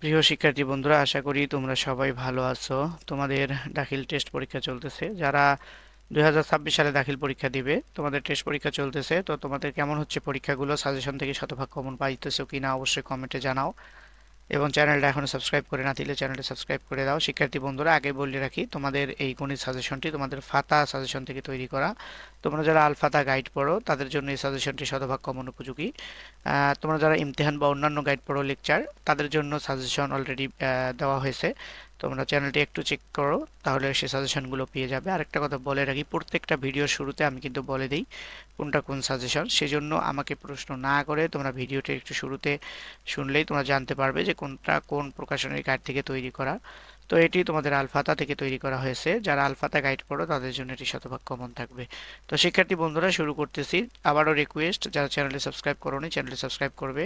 প্রিয় শিক্ষার্থী বন্ধুরা, আশা করি তোমরা সবাই ভালো আছো। তোমাদের দাখিল টেস্ট পরীক্ষা চলতেছে। যারা দু হাজার ছাব্বিশ সালে দাখিল পরীক্ষা দিবে, তোমাদের টেস্ট পরীক্ষা চলতেছে। তো তোমাদের কেমন হচ্ছে পরীক্ষাগুলো? সাজেশন থেকে শতভাগ কমন পাইতেছো কি না অবশ্যই কমেন্টে জানাও। এবং চ্যানেলটা এখনও সাবস্ক্রাইব করে না দিলে চ্যানেলটা সাবস্ক্রাইব করে দাও। শিক্ষার্থী বন্ধুরা, আগে বলে রাখি, তোমাদের এই গণিত সাজেশনটি তোমাদের ফাতা সাজেশন থেকে তৈরি করা। তোমরা যারা আলফাতা গাইড পড়ো, তাদের জন্য এই সাজেশনটি শতভাগ কমন উপযোগী। তোমরা যারা ইমতিহান বা অন্যান্য গাইড পড়ো লেকচার তাদের জন্য সাজেশন অলরেডি দেওয়া হয়েছে। তোমরা চ্যানেলটি একটু চেক করো, তাহলে সে সাজেশনগুলো পেয়ে যাবে। আরেকটা কথা বলে রাখি, প্রত্যেকটা ভিডিও শুরুতে আমি কিন্তু বলে দিই কোনটা কোন সাজেশন সেজন্য আমাকে প্রশ্ন না করে তোমরা ভিডিওটি একটু শুরুতে শুনলেই তোমরা জানতে পারবে যে কোনটা কোন প্রকাশনের কার্ড থেকে তৈরি করা। তো এটি তোমাদের আলফাতা থেকে তৈরি করা হয়েছে। যারা আলফাতা গাইড পড়ো তাদের জন্য এটি শতভাগ কমন থাকবে। তো শিক্ষার্থী বন্ধুরা, শুরু করতেছি। আবারও রিকোয়েস্ট যারা চ্যানেলে সাবস্ক্রাইব করোনি চ্যানেলে সাবস্ক্রাইব করবে।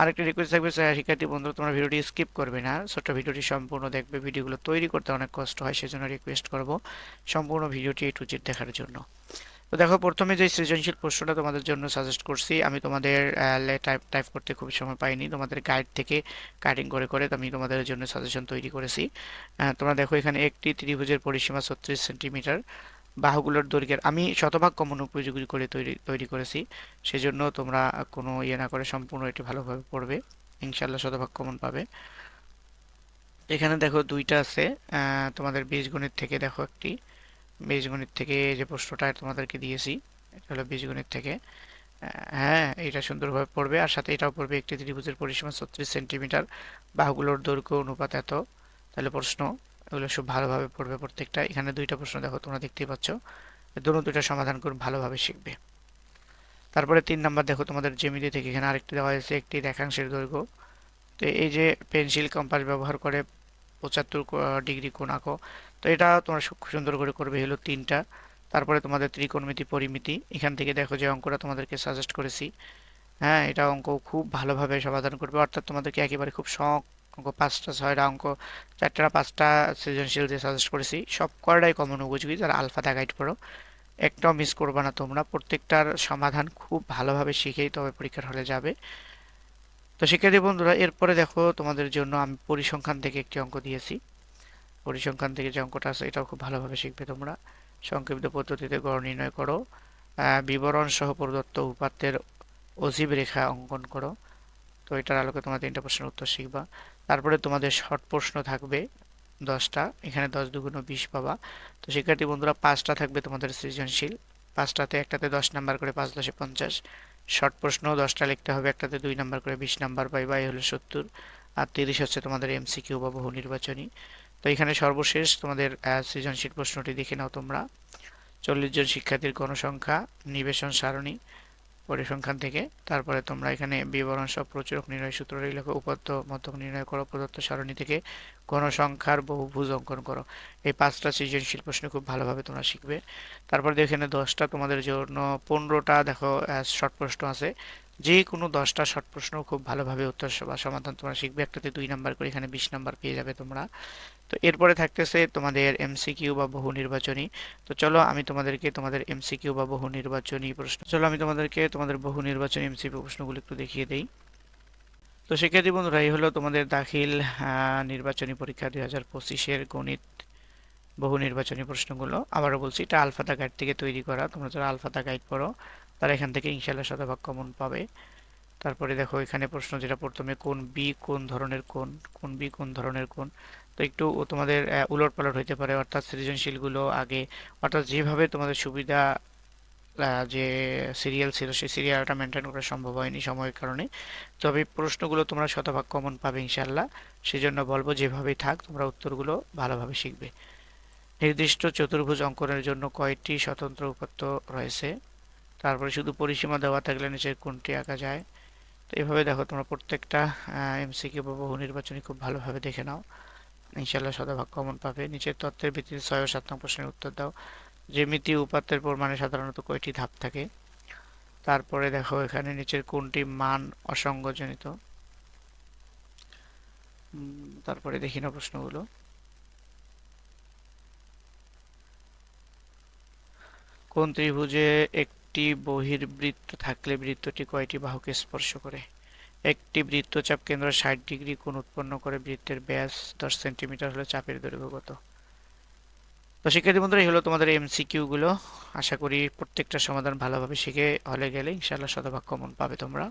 আরেকটি রিকোয়েস্ট থাকবে শিক্ষার্থী বন্ধুরা, তোমরা ভিডিওটি স্কিপ করবে না। ছোট্ট ভিডিওটি সম্পূর্ণ দেখবে। ভিডিওগুলো তৈরি করতে অনেক কষ্ট হয়, সেজন্য রিকোয়েস্ট করব সম্পূর্ণ ভিডিওটি এ টু জেড দেখার জন্য। তো দেখো, প্রথমে যে সৃজনশীল প্রশ্নটা তোমাদের জন্য সাজেস্ট করছি, আমি তোমাদের টাইপ টাইপ করতে খুব সময় পাইনি। তোমাদের গাইড থেকে কাটিং করে করে আমি তোমাদের জন্য সাজেশন তৈরি করেছি। তোমরা দেখো, এখানে একটি ত্রিভুজের পরিসীমা ছত্রিশ সেন্টিমিটার বাহুগুলোর দৈর্ঘ্যের, আমি শতভাগ কমন উপযোগী করে তৈরি তৈরি করেছি। সেজন্য তোমরা কোনো ইয়ে না করে সম্পূর্ণ এটি ভালোভাবে পড়বে। ইনশাল্লাহ শতভাগ কমন পাবে। এখানে দেখো, দুইটা আছে। তোমাদের বীজগণিত থেকে দেখো একটি। বীজগণিত থেকে যে প্রশ্নটা তোমাদেরকে দিয়েছি, এটা হলো বীজগণিত থেকে। হ্যাঁ এটা সুন্দরভাবে পড়বে, আর সাথে এটাও পড়বে একটি ত্রিভুজের পরিসীমা ছত্রিশ সেন্টিমিটার। বাহুগুলোর দৈর্ঘ্য অনুপাত এত। তাহলে প্রশ্ন, এগুলো সব ভালোভাবে পড়বে প্রত্যেকটা। এখানে দুইটা প্রশ্ন দেখো, তোমরা দেখতেই পাচ্ছ। দুটো দুইটা সমাধান করে ভালোভাবে শিখবে। তারপরে তিন নাম্বার দেখো, তোমাদের জ্যামিতি থেকে এখানে আরেকটি দেওয়া হয়েছে, একটি রেখাংশের দৈর্ঘ্য। তো এই যে পেন্সিল, কম্পাস ব্যবহার করে পঁচাত্তর ডিগ্রি কোণ আঁকো। তো এটা তোমরা সুন্দর করে করবে। হলো তিনটা। তারপরে তোমাদের ত্রিকোণমিতি, পরিমিতি। এখান থেকে দেখো যে অঙ্কটা তোমাদেরকে সাজেস্ট করেছি। হ্যাঁ এটা অঙ্ক খুব ভালোভাবে সমাধান করবে। অর্থাৎ তোমাদেরকে একেবারে খুব শখ, অঙ্ক পাঁচটা, ছয়টা অঙ্ক চারটা পাঁচটা সৃজনশীল যে সাজেস্ট করেছি। সব কয়টাই কমন উপযোগী, যারা আলফাটা গাইড পড়ো একটাও মিস করবে না তোমরা। প্রত্যেকটার সমাধান খুব ভালোভাবে শিখেই তবে পরীক্ষার হলে যাবে। তো শিক্ষার্থী বন্ধুরা, এরপরে দেখো তোমাদের জন্য আমি পরিসংখ্যান থেকে একটি অঙ্ক দিয়েছি। পরিসংখ্যান থেকে যে অঙ্কটা আছে, এটাও খুব ভালোভাবে শিখবে তোমরা। সংক্ষিপ্ত পদ্ধতিতে গড় নির্ণয় করো। বিবরণ সহ প্রদত্ত উপাত্তের অজীব রেখা অঙ্কন করো। তো এটার আলোকে তোমরা তিনটা প্রশ্নের উত্তর শিখবা। তারপরে তোমাদের শর্ট প্রশ্ন থাকবে দশটা। এখানে দশ দুগুণ বিশ পাবা। তো শিক্ষার্থী বন্ধুরা, পাঁচটা থাকবে তোমাদের সৃজনশীল। পাঁচটাতে একটাতে দশ নাম্বার করে পাঁচ দশে পঞ্চাশ। শর্ট প্রশ্ন, দশটা লিখতে হবে একটাতে দুই নাম্বার করে বিশ নাম্বার পাইবা, এই হলো সত্তর। আর তিরিশ হচ্ছে তোমাদের এমসিকিউ বা বহু নির্বাচনী। তো এখানে সর্বশেষ তোমাদের সৃজনশীল প্রশ্নটি দেখে নাও তোমরা। চল্লিশ জন শিক্ষার্থীর গণসংখ্যা, নিবেশন সারণী পরিসংখ্যান থেকে। তারপরে তোমরা এখানে বিবরণ সব প্রচুরক নির্ণয় সূত্র লেখো উপাত্ত মধ্যক নির্ণয় করো, প্রদত্ত সারণী থেকে গণসংখ্যার বহুভুজ অঙ্কন করো। এই পাঁচটা সৃজনশীল প্রশ্ন খুব ভালোভাবে তোমরা শিখবে। তারপরে দেখো এখানে দশটা তোমাদের জন্য, পনেরোটা দেখো শর্ট প্রশ্ন আছে। যে কোনো দশটা শর্ট প্রশ্ন খুব ভালোভাবে উত্তর বা সমাধান তোমরা শিখবে। একটাতে দুই নাম্বার করে এখানে বিশ নাম্বার পেয়ে যাবে তোমরা। তো এরপরে থাকতেছে তোমাদের এমসিকিউ বা বহু নির্বাচনী। তো চলো আমি তোমাদেরকে তোমাদের এমসিকিউ বা বহু নির্বাচনী প্রশ্ন চলো আমি তোমাদেরকে তোমাদের বহু নির্বাচনী এমসিকিউ প্রশ্নগুলো একটু দেখিয়ে দিই। তো শিক্ষার্থী বন্ধুরা, এই হলো তোমাদের দাখিল নির্বাচনী পরীক্ষা দুই হাজার পঁচিশের গণিত বহু নির্বাচনী প্রশ্নগুলো। আবারও বলছি, এটা আলফাতা গাইড থেকে তৈরি করা। তোমরা যারা আলফাতা গাইড পড়ো তারা এখান থেকে ইনশাল্লাহ শতভাগ কমন পাবে। তারপরে দেখো এখানে প্রশ্ন যেটা প্রথমে, কোন বি কোন ধরনের কোন কোন বি কোন ধরনের কোন? তো একটু তোমাদের উলট পালট হইতে পারে, অর্থাৎ সৃজনশীলগুলো আগে, অর্থাৎ যেভাবে তোমাদের সুবিধা যে সিরিয়াল ছিল, সেই সিরিয়ালটা মেনটেন করা সম্ভব হয়নি সময়ের কারণে। তবে প্রশ্নগুলো তোমরা শতভাগ কমন পাবে ইনশাল্লাহ সেজন্য বলব যেভাবেই থাক, তোমরা উত্তরগুলো ভালোভাবে শিখবে। নির্দিষ্ট চতুর্ভুজ অঙ্কনের জন্য কয়টি স্বতন্ত্র উপাত্ত রয়েছে? তারপরে শুধু পরিসীমা দেওয়া থাকলে নিচের কোনটি আঁকা যায়। তো এভাবে দেখো তোমরা প্রত্যেকটা এমসিকিউ বা বহু নির্বাচনী খুব ভালোভাবে দেখে নাও। ইনশাল্লাহ শতভাগ কমন পাবে। নিচের তত্ত্বের ভিত্তিতে ছয় ও সাত নং প্রশ্নের উত্তর দাও জ্যামিতি উপাত্তের পরিমাণে সাধারণত কয়টি ধাপ থাকে। তারপরে দেখো এখানে নিচের কোনটি মান অসঙ্গজনিত তারপরে দেখি না প্রশ্নগুলো। কোন ত্রিভুজে একটি বহির্বৃত্ত থাকলে বৃত্তটি কয়টি বাহুকে স্পর্শ করে? একটি বৃত্তচাপ কেন্দ্র ষাট ডিগ্রি কোণ উৎপন্ন করে বৃত্তের ব্যাস দশ সেন্টিমিটার হলে চাপের দৈর্ঘ্য কত? তো শিক্ষার্থী বন্ধুরা, এই হলো তোমাদের এমসিকিউগুলো। আশা করি প্রত্যেকটা সমাধান ভালোভাবে শিখে হলে গেলে ইনশাআল্লাহ শতভাগ কমন পাবে তোমরা।